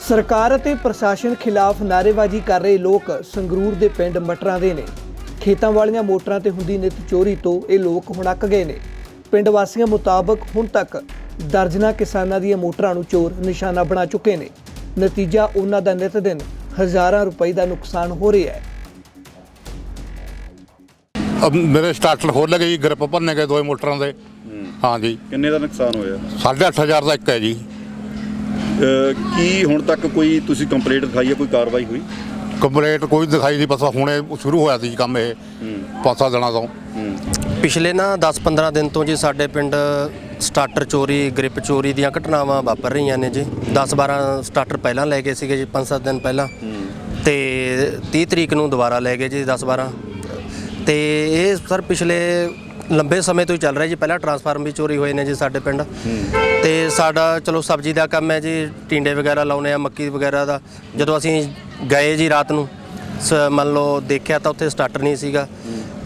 ਸਰਕਾਰ ਅਤੇ ਪ੍ਰਸ਼ਾਸਨ ਖਿਲਾਫ ਨਾਅਰੇਬਾਜ਼ੀ ਕਰ ਰਹੇ ਲੋਕ ਸੰਗਰੂਰ ਦੇ ਪਿੰਡ ਮਟਰਾਂ ਦੇ ਨੇ। ਖੇਤਾਂ ਵਾਲੀਆਂ ਮੋਟਰਾਂ ਤੇ ਹੁੰਦੀ ਨਿਤ ਚੋਰੀ ਤੋਂ ਇਹ ਲੋਕ ਹੁਣ ਅੱਕ ਗਏ ਨੇ। ਪਿੰਡ ਵਾਸੀਆਂ ਮੁਤਾਬਕ ਹੁਣ ਤੱਕ ਦਰਜਨਾ ਕਿਸਾਨਾਂ ਦੀਆਂ ਮੋਟਰਾਂ ਨੂੰ ਚੋਰ ਨਿਸ਼ਾਨਾ ਬਣਾ ਚੁੱਕੇ ਨੇ। ਨਤੀਜਾ ਉਹਨਾਂ ਦਾ ਨਿਤ ਦਿਨ ਹਜ਼ਾਰਾਂ ਰੁਪਏ ਦਾ ਨੁਕਸਾਨ ਹੋ ਰਿਹਾ ਹੈ। ਅਬ ਮੇਰੇ ਸਟਾਰਟਰ ਖੋਲ ਲਗੇ ਜੀ ਗ੍ਰਿਪ ਭੰਨੇ ਗਏ ਦੋਏ ਮੋਟਰਾਂ ਦੇ। ਹਾਂ ਜੀ ਕਿੰਨੇ ਦਾ ਨੁਕਸਾਨ ਹੋਇਆ? 8500 ਦਾ ਇੱਕ ਹੈ ਜੀ। ਅਹ ਕੀ ਹੁਣ ਤੱਕ ਕੋਈ ਤੁਸੀਂ ਕੰਪਲੇਂਟ ਦਿਖਾਈ ਹੈ ਕੋਈ ਕਾਰਵਾਈ ਹੋਈ? ਕੰਪਲੀਟ ਕੋਈ ਦਿਖਾਈ ਨਹੀਂ ਪਤਾ ਹੁਣੇ ਸ਼ੁਰੂ ਹੋਇਆ ਸੀ ਜੀ ਕੰਮ ਇਹ ਪੰਜ ਸੱਤ ਦਿਨਾਂ ਤੋਂ। ਪਿਛਲੇ ਨਾ 10-15 ਦਿਨ ਤੋਂ ਜੀ ਸਾਡੇ ਪਿੰਡ ਸਟਾਰਟਰ ਚੋਰੀ ਗ੍ਰਿਪ ਚੋਰੀ ਦੀਆਂ ਘਟਨਾਵਾਂ ਵਾਪਰ ਰਹੀਆਂ ਨੇ ਜੀ। 10-12 ਸਟਾਰਟਰ ਪਹਿਲਾਂ ਲੈ ਗਏ ਸੀਗੇ ਜੀ 5-7 ਦਿਨ ਪਹਿਲਾਂ। ਤੇ 30 ਤਰੀਕ ਨੂੰ ਦੁਬਾਰਾ ਲੈ ਗਏ ਜੀ 10-12 ਤੇ ਇਹ ਸਰ ਪਿਛਲੇ ਲੰਬੇ ਸਮੇਂ ਤੋਂ ਹੀ ਚੱਲ ਰਿਹਾ ਜੀ। ਪਹਿਲਾਂ ਟਰਾਂਸਫਾਰਮ ਵੀ ਚੋਰੀ ਹੋਏ ਨੇ ਜੀ ਸਾਡੇ ਪਿੰਡ। ਤੇ ਸਾਡਾ, ਚਲੋ ਸਬਜ਼ੀ ਦਾ ਕੰਮ ਹੈ ਜੀ, ਟਿੰਡੇ ਵਗੈਰਾ ਲਾਉਨੇ ਆ, ਮੱਕੀ ਵਗੈਰਾ ਦਾ। ਜਦੋਂ ਅਸੀਂ ਗਏ ਜੀ ਰਾਤ ਨੂੰ, ਸ- ਮੰਨ ਲਓ ਦੇਖਿਆ ਤਾਂ ਉੱਥੇ ਸਟਾਰਟਰ ਨਹੀਂ ਸੀਗਾ।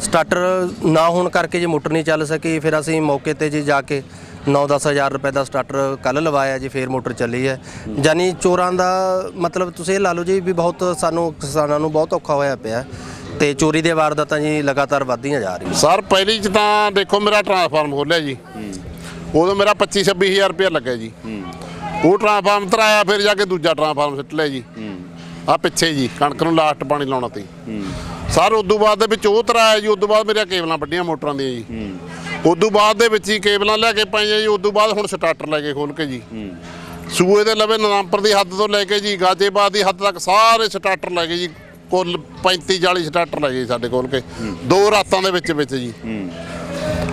ਸਟਾਰਟਰ ਨਾ ਹੋਣ ਕਰਕੇ ਜੇ ਮੋਟਰ ਨਹੀਂ ਚੱਲ ਸਕੀ, ਫਿਰ ਅਸੀਂ ਮੌਕੇ ਤੇ ਜੀ ਜਾ ਕੇ 9-10 ਹਜ਼ਾਰ ਰੁਪਏ ਦਾ ਸਟਾਰਟਰ ਕੱਲ ਲਵਾਇਆ ਜੀ, ਫੇਰ ਮੋਟਰ ਚੱਲੀ ਹੈ। ਯਾਨੀ ਚੋਰਾਂ ਦਾ ਮਤਲਬ ਤੁਸੀਂ ਇਹ ਲਾ ਲਓ ਜੀ ਵੀ ਬਹੁਤ ਸਾਨੂੰ ਕਿਸਾਨਾਂ ਨੂੰ ਬਹੁਤ ਔਖਾ ਹੋਇਆ ਪਿਆ। ਤੇ ਚੋਰੀ ਦੇ ਵਾਰਦਾਤਾਂ ਜੀ ਲਗਾਤਾਰ ਵੱਧਦੀਆਂ ਜਾ ਰਹੀਆਂ। ਸਰ, ਪਹਿਲੀ ਚ ਤਾਂ ਦੇਖੋ ਮੇਰਾ ਟਰਾਂਸਫਾਰਮ ਖੋਲਿਆ ਜੀ। ਉਦੋਂ ਮੇਰਾ 25 26000 ਰੁਪਏ ਲੱਗਿਆ ਜੀ। ਉਹ ਟਰਾਂਸਫਾਰਮ ਤਰਾਇਆ, ਫਿਰ ਜਾ ਕੇ ਦੂਜਾ ਟਰਾਂਸਫਾਰਮ ਸਿੱਟ ਲਿਆ ਜੀ। ਆ ਪਿੱਛੇ ਜੀ, ਕਣਕ ਨੂੰ ਲਾਸਟ ਪਾਣੀ ਲਾਉਣਾ ਤੀ ਸਰ, ਉਦੋਂ ਬਾਅਦ ਦੇ ਵਿੱਚ ਉਹ ਤਰਾਇਆ ਜੀ, ਉਦੋਂ ਬਾਅਦ ਮੇਰੀਆਂ ਕੇਬਲਾਂ ਵੱਡੀਆਂ ਮੋਟਰਾਂ ਦੀਆਂ ਜੀ। ਉਦੋਂ ਬਾਅਦ ਦੇ ਵਿੱਚ ਹੀ ਕੇਬਲਾਂ ਲੈ ਕੇ ਪਾਈਆਂ ਜੀ, ਉਦੋਂ ਬਾਅਦ ਹੁਣ ਸਟਾਰਟਰ ਲੈ ਕੇ ਖੋਲ ਕੇ ਜੀ। ਸੂਏ ਦੇ ਲਵੇ ਨਵੰਬਰ ਦੀ ਹੱਦ ਤੋਂ ਲੈ ਕੇ ਜੀ ਗਾਜੇਬਾਦ ਦੀ ਹੱਦ ਤੱਕ ਸਾਰੇ ਸਟਾਰਟਰ ਲੈ ਗਏ ਜੀ। ਕੁੱਲ 35 40 ਸਟਾਰਟਰ ਲੈ ਗਏ ਜੀ ਸਾਡੇ ਕੋਲ ਕੇ। ਦੋ ਰਾਤਾਂ ਦੇ ਵਿੱਚ ਵਿੱਚ ਜੀ।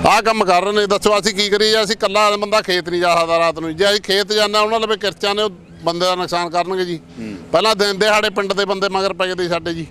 ਆਹ ਕੰਮ ਕਰ ਰਹੇ ਨੇ ਦੱਸੋ ਅਸੀਂ ਕੀ ਕਰੀਏ? ਅਸੀਂ ਕੱਲਾ ਬੰਦਾ ਖੇਤ ਨਹੀਂ ਜਾ ਸਕਦਾ ਰਾਤ ਨੂੰ। ਜੇ ਅਸੀਂ ਖੇਤ ਜਾਂਦੇ ਉਹਨਾਂ ਲਵੇ ਕਿਰਚਾਂ ਨੇ ਉਹ ਬੰਦੇ ਦਾ ਨੁਕਸਾਨ ਕਰਨਗੇ ਜੀ। ਪਹਿਲਾਂ ਦਿਨ ਦਿਹਾੜੇ ਪਿੰਡ ਦੇ ਬੰਦੇ ਮਗਰ ਪੈ ਸੀ ਸਾਡੇ ਜੀ।